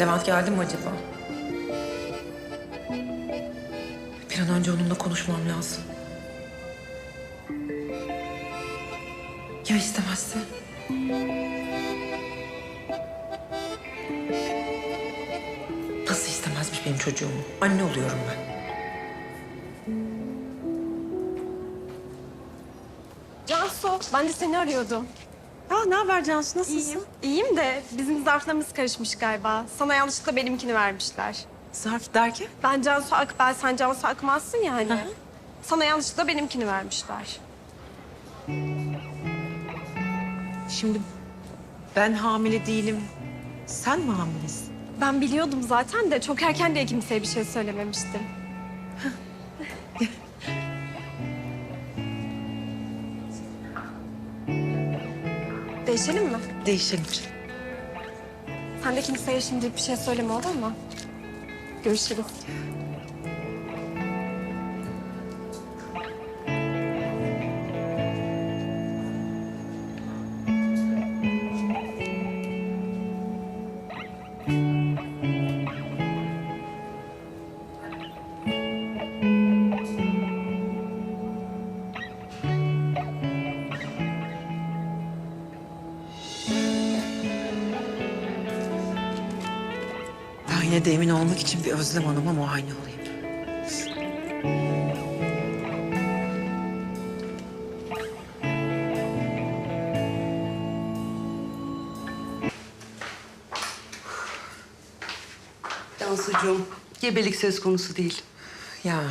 Levent geldi mi acaba? Bir an önce onunla konuşmam lazım. Ya istemezse? Nasıl istemezmiş benim çocuğumu? Anne oluyorum ben. Cansu, ben de seni arıyordum. Ya ne haber Cansu nasılsın? İyiyim. İyiyim de bizim zarflarımız karışmış galiba. Sana yanlışlıkla benimkini vermişler. Zarf derken? Ben Cansu Akbel, sen Cansu Akmaz'sın ya hani. Sana yanlışlıkla benimkini vermişler. Şimdi ben hamile değilim. Sen mi hamilesin? Ben biliyordum zaten de çok erken diye kimseye bir şey söylememiştim. Değişelim mi? Değişelim. Sen de kimseye şimdilik bir şey söyleme olur mu? Görüşürüz. Yine de emin olmak için bir Özlem Hanım'a muayene olayım. Cansucuğum, gebelik söz konusu değil. Ya,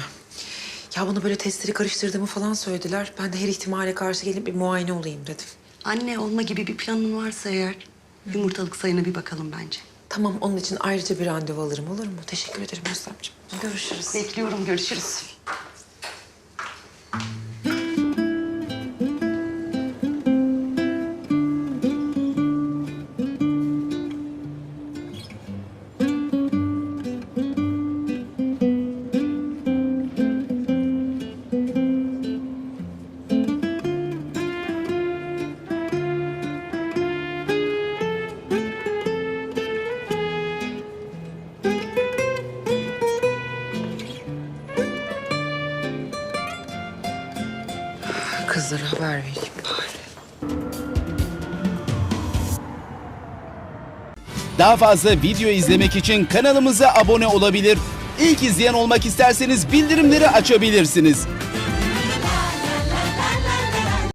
ya bana böyle testleri karıştırdığımı falan söylediler. Ben de her ihtimale karşı gelip bir muayene olayım dedim. Anne olma gibi bir planın varsa eğer yumurtalık sayına bir bakalım bence. Tamam, onun için ayrıca bir randevu alırım olur mu? Teşekkür ederim Özlemciğim. Görüşürüz. Bekliyorum, görüşürüz. Kızlara haber vereyim bari. Daha fazla video izlemek için kanalımıza abone olabilir. İlk izleyen olmak isterseniz bildirimleri açabilirsiniz.